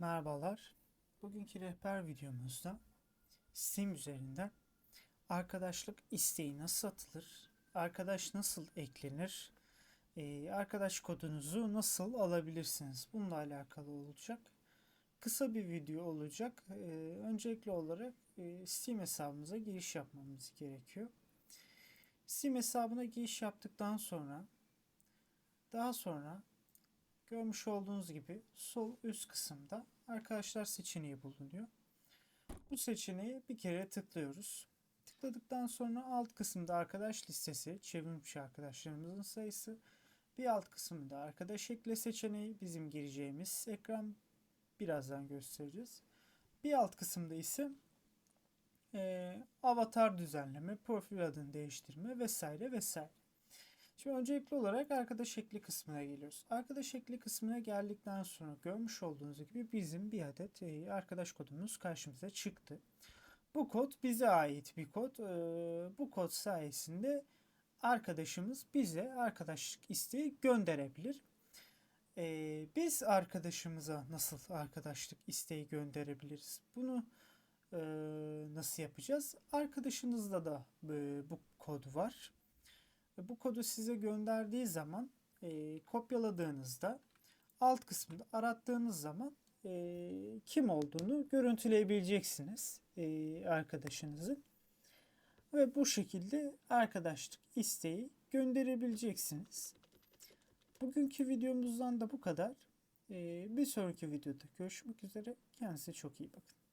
Merhabalar. Bugünkü rehber videomuzda Steam üzerinden arkadaşlık isteği nasıl atılır, arkadaş nasıl eklenir, e, arkadaş kodunuzu nasıl alabilirsiniz bununla alakalı olacak. Kısa bir video olacak. E, öncelikli olarak e, Steam hesabımıza giriş yapmamız gerekiyor. Steam hesabına giriş yaptıktan sonra daha sonra Görmüş olduğunuz gibi sol üst kısımda arkadaşlar seçeneği bulunuyor. Bu seçeneği bir kere tıklıyoruz. Tıkladıktan sonra alt kısımda arkadaş listesi, çevirmiş arkadaşlarımızın sayısı. Bir alt kısımda arkadaş ekle seçeneği bizim gireceğimiz ekran birazdan göstereceğiz. Bir alt kısımda ise eee, avatar düzenleme, profil adını değiştirme vesaire vesaire. Şimdi öncelikli olarak arkadaş ekli kısmına geliyoruz. Arkadaş ekli kısmına geldikten sonra görmüş olduğunuz gibi bizim bir adet e, arkadaş kodumuz karşımıza çıktı. Bu kod bize ait bir kod. Ee, Bu kod sayesinde arkadaşımız bize arkadaşlık isteği gönderebilir. Ee, Biz arkadaşımıza nasıl arkadaşlık isteği gönderebiliriz? Bunu e, nasıl yapacağız? Arkadaşınızda da e, bu kod var. Bu kodu size gönderdiği zaman e, kopyaladığınızda alt kısmında arattığınız zaman e, kim olduğunu görüntüleyebileceksiniz e, arkadaşınızın. Ve bu şekilde arkadaşlık isteği gönderebileceksiniz. Bugünkü videomuzdan da bu kadar. E, bir sonraki videoda görüşmek üzere. Kendinize çok iyi bakın.